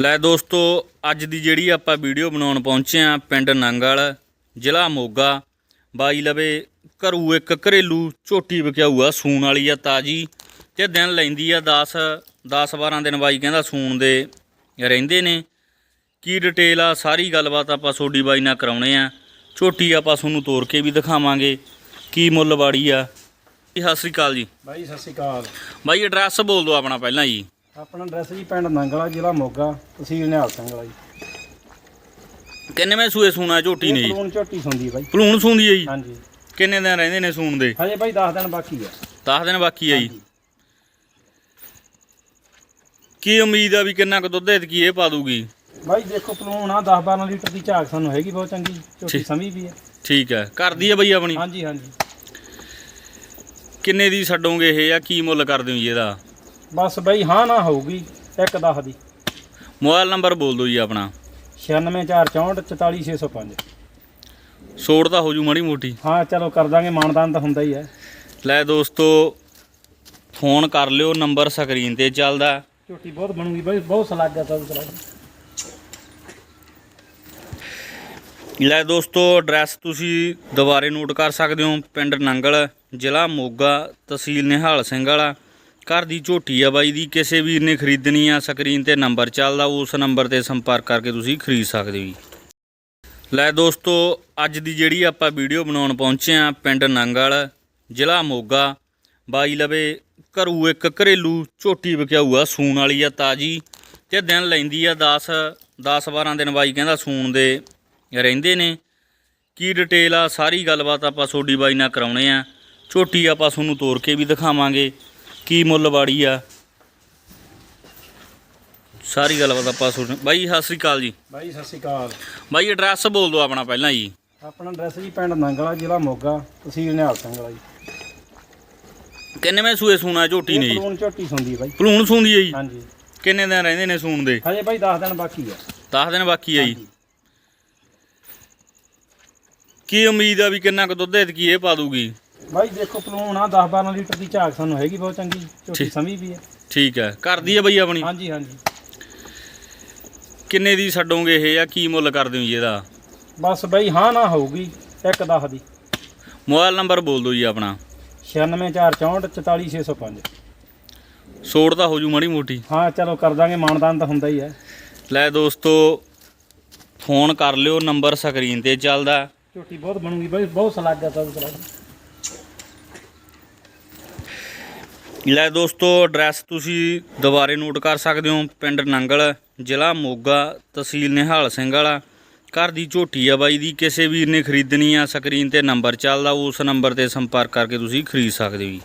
ਲੈ ਦੋਸਤੋ ਅੱਜ ਦੀ ਜਿਹੜੀ ਆਪਾਂ ਵੀਡੀਓ ਬਣਾਉਣ ਪਹੁੰਚੇ ਆ ਪਿੰਡ ਨੰਗਲ ਜ਼ਿਲ੍ਹਾ ਮੋਗਾ। ਬਾਈ ਲਵੇ ਘਰੂ ਇੱਕ ਘਰੇਲੂ ਝੋਟੀ ਵਿਕਿਆਊ ਆ ਸੂਣ ਵਾਲੀ ਆ ਤਾਜੀ ਤੇ ਦਿਨ ਲੈਂਦੀ ਆ 10 10 12 ਦਿਨ ਬਾਈ ਕਹਿੰਦਾ ਸੂਣ ਦੇ ਰਹਿੰਦੇ ਨੇ। ਕੀ ਡਿਟੇਲ ਆ ਸਾਰੀ ਗੱਲਬਾਤ ਆਪਾਂ ਸੋਡੀ ਬਾਈ ਨਾਲ ਕਰਾਉਣੇ ਆ। ਝੋਟੀ ਆਪਾਂ ਤੁਹਾਨੂੰ ਤੋੜ ਕੇ ਵੀ ਦਿਖਾਵਾਂਗੇ ਕੀ ਮੁੱਲ ਬਾੜੀ ਆ। ਸਤਿ ਸ੍ਰੀ ਅਕਾਲ ਜੀ। ਬਾਈ ਸਤਿ ਸ਼੍ਰੀ ਅਕਾਲ। ਬਾਈ ਐਡਰੈਸ ਬੋਲ ਦਿਓ ਆਪਣਾ ਪਹਿਲਾਂ ਜੀ। ਆਪਣਾ ਐਡਰੈਸ ਜੀ ਪਿੰਡ ਨੰਗਲਾ ਜ਼ਿਲ੍ਹਾ ਮੋਗਾ ਤਹਿਸੀਲ ਨਿਹਾਲ ਸਿੰਘ ਵਾਲਾ ਜੀ। ਕਿੰਨੇਵੇਂ ਸੂਏ ਸੂਣਾ ਝੋਟੀ ਨੇ ਜੀ? ਪਲੂਣ ਝੋਟੀ ਸੁੰਦੀ ਬਾਈ। ਭਲੂਣ ਸੂੰਦੀ ਆ ਜੀ? ਹਾਂਜੀ। ਕਿੰਨੇ ਦਿਨ ਰਹਿੰਦੇ ਨੇ ਸੂਣ ਦੇ? ਹਜੇ ਬਾਈ 10 ਦਿਨ ਬਾਕੀ ਆ 10 ਦਿਨ ਬਾਕੀ ਆ ਜੀ। ਕੀ ਉਮੀਦ ਆ ਵੀ ਕਿੰਨਾ ਕੁ ਦੁੱਧ ਐਤਕੀ ਇਹ ਪਾ ਦੂਗੀ? ਬਾਈ ਦੇਖੋ ਪਲੂਣ ਆ 10 12 ਲੀਟਰ ਦੀ ਝਾਕ ਸਾਨੂੰ ਹੈਗੀ ਬਹੁਤ ਚੰਗੀ ਝੋਟੀ ਠੀਕ। ਸਮੀ ਵੀ ਹੈ। ਠੀਕ ਹੈ। ਕਰਦੀ ਆ ਬਈ ਆਪਣੀ? ਹਾਂਜੀ ਹਾਂਜੀ। ਕਿੰਨੇ ਦੀ ਛੱਡੋਗੇ ਇਹ ਆ ਕੀ ਮੁੱਲ ਕਰਦੇ ਹੋ ਜੀ ਇਹਦਾ? ਬਸ ਬਾਈ ਹਾਂ ਨਾ ਹੋਊਗੀ ਇੱਕ 10 ਦੀ। ਮੋਬਾਈਲ ਨੰਬਰ ਬੋਲ ਦਿਓ ਜੀ ਆਪਣਾ। 96464 44605 ਸੋੜ ਤਾਂ ਹੋ ਜੂ ਮਾੜੀ ਮੋਟੀ। ਹਾਂ ਚਲੋ ਕਰ ਦਾਂਗੇ ਮਾਨਦਾਨ ਤਾਂ ਹੁੰਦਾ ਹੀ ਹੈ। ਲੈ ਦੋਸਤੋ ਫੋਨ ਕਰ ਲਿਓ ਨੰਬਰ ਸਕਰੀਨ ਤੇ ਚੱਲਦਾ। ਝੋਟੀ ਬਹੁਤ ਬਣੂਗੀ ਬਾਈ ਬਹੁਤ ਸਲਾਗਾ ਸਭ ਤਰ੍ਹਾਂ ਲੈ ਦੋਸਤੋ ਐਡਰੈਸ ਤੁਸੀਂ ਦੁਬਾਰੇ ਨੋਟ ਕਰ ਸਕਦੇ ਹੋ। ਪਿੰਡ ਨੰਗਲ ਜ਼ਿਲ੍ਹਾ ਮੋਗਾ ਤਹਿਸੀਲ ਨਿਹਾਲ ਸਿੰਘ ਵਾਲਾ। ਘਰ ਦੀ ਝੋਟੀ ਆ ਬਾਈ ਦੀ, ਕਿਸੇ ਵੀਰ ਨੇ ਖਰੀਦਣੀ ਆ ਸਕਰੀਨ ਤੇ ਨੰਬਰ ਚੱਲਦਾ, ਉਸ ਨੰਬਰ ਤੇ ਸੰਪਰਕ ਕਰਕੇ ਤੁਸੀਂ ਖਰੀਦ ਸਕਦੇ ਹੋ ਜੀ। ਲੈ ਦੋਸਤੋ, ਅੱਜ ਦੀ ਜਿਹੜੀ ਆਪਾਂ ਵੀਡੀਓ ਬਣਾਉਣ ਪਹੁੰਚੇ ਆ, ਪਿੰਡ ਨੰਗਲ, ਜ਼ਿਲ੍ਹਾ ਮੋਗਾ। ਬਾਈ ਲਵੇ, ਘਰੂ ਇੱਕ ਘਰੇਲੂ ਝੋਟੀ ਵਿਕਿਆਊ ਆ, ਸੂਣ ਵਾਲੀ ਆ ਤਾਜੀ, ਤੇ ਦਿਨ ਲੈਂਦੀ ਆ 10 10 12 ਦਿਨ ਬਾਈ ਕਹਿੰਦਾ ਸੂਣ ਦੇ ਰਹਿੰਦੇ ਨੇ। ਕੀ ਡਿਟੇਲ ਆ, ਸਾਰੀ ਗੱਲਬਾਤ ਆਪਾਂ ਸੋਡੀ ਬਾਈ ਨਾਲ ਕਰਾਉਣੇ ਆ। ਝੋਟੀ ਆਪਾਂ ਤੁਹਾਨੂੰ ਤੋੜ ਕੇ ਵੀ ਦਿਖਾਵਾਂਗੇ। ਕੀ ਮੁੱਲ ਬਾੜੀ ਆ? ਸਾਰੀ ਗੱਲਬਾਤ ਆਪਾਂ ਸੁਣ ਬਾਈ ਸਤਿ ਸ੍ਰੀ ਅਕਾਲ ਜੀ। ਬਾਈ ਸਤਿ ਸ਼੍ਰੀ ਅਕਾਲ। ਬਾਈ ਐਡਰੈਸ ਬੋਲ ਦਿਓ ਆਪਣਾ ਪਹਿਲਾਂ ਜੀ। ਆਪਣਾ ਐਡਰੈਸ ਜੀ ਪਿੰਡ ਨੰਗਲਾ ਜ਼ਿਲ੍ਹਾ ਮੋਗਾ ਤਹਿਸੀਲ ਨਿਹਾਲ ਸਿੰਘ ਵਾਲਾ ਜੀ। ਕਿੰਨੇਵੇਂ ਸੂਏ ਸੂਣਾ ਝੋਟੀ ਨੇ ਜੀ? ਪਲੂਣ ਝੋਟੀ ਸੁੰਦੀ ਬਾਈ। ਭਲੂਣ ਸੂੰਦੀ ਆ ਜੀ? ਹਾਂਜੀ। ਕਿੰਨੇ ਦਿਨ ਰਹਿੰਦੇ ਨੇ ਸੂਣ ਦੇ? ਹਜੇ ਬਾਈ 10 ਦਿਨ ਬਾਕੀ ਆ। 10 ਦਿਨ ਬਾਕੀ ਆ ਜੀ। ਕੀ ਉਮੀਦ ਆ ਵੀ ਕਿੰਨਾ ਕੁ ਦੁੱਧ ਐਤਕੀ ਇਹ ਪਾ ਦੂਗੀ? ਬਾਈ ਦੇਖੋ ਪਲੂਣ ਆ 10 12 ਲੀਟਰ ਦੀ ਝਾਕ ਸਾਨੂੰ ਹੈਗੀ ਬਹੁਤ ਚੰਗੀ ਝੋਟੀ ਠੀਕ। ਸਮੀ ਵੀ ਹੈ। ਠੀਕ ਹੈ। ਕਰਦੀ ਆ ਬਈ ਆਪਣੀ? ਹਾਂਜੀ ਹਾਂਜੀ। ਕਿੰਨੇ ਦੀ ਛੱਡੋਗੇ ਇਹ ਆ? ਕੀ ਮੁੱਲ ਕਰਦੇ ਹੋ ਜੀ ਇਹਦਾ? ਬਸ ਬਾਈ ਹਾਂ ਨਾ ਹੋਊਗੀ ਇੱਕ 10 ਦੀ। ਮੋਬਾਈਲ ਨੰਬਰ ਬੋਲ ਦਿਓ ਜੀ ਆਪਣਾ। 96464 44605 ਸੋੜ ਤਾਂ ਹੋ ਜੂ ਮਾੜੀ ਮੋਟੀ। ਹਾਂ ਚਲੋ ਕਰ ਦਾਂਗੇ ਮਾਨਦਾਨ ਤਾਂ ਹੁੰਦਾ ਹੀ ਹੈ। ਲੈ ਦੋਸਤੋ ਫੋਨ ਕਰ ਲਿਓ ਨੰਬਰ ਸਕਰੀਨ ਤੇ ਚੱਲਦਾ। ਝੋਟੀ ਬਹੁਤ ਬਣੂਗੀ ਬਾਈ ਬਹੁਤ ਸਲਾਗਾ ਤਰ੍ਹਾਂ ਲੈ ਦੋਸਤੋ ਐਡਰੈਸ ਤੁਸੀਂ ਦੁਬਾਰੇ ਨੋਟ ਕਰ ਸਕਦੇ ਹੋ। ਪਿੰਡ ਨੰਗਲ, ਜ਼ਿਲ੍ਹਾ ਮੋਗਾ, ਤਹਿਸੀਲ ਨਿਹਾਲ ਸਿੰਘ ਵਾਲਾ। ਘਰ ਦੀ ਝੋਟੀ ਆ ਬਾਈ ਦੀ, ਕਿਸੇ ਵੀਰ ਨੇ ਖਰੀਦਣੀ ਆ, ਸਕਰੀਨ ਤੇ ਨੰਬਰ ਚੱਲਦਾ, ਉਸ ਨੰਬਰ ਤੇ ਸੰਪਰਕ ਕਰਕੇ ਤੁਸੀਂ ਖਰੀਦ ਸਕਦੇ ਹੋ ਜੀ।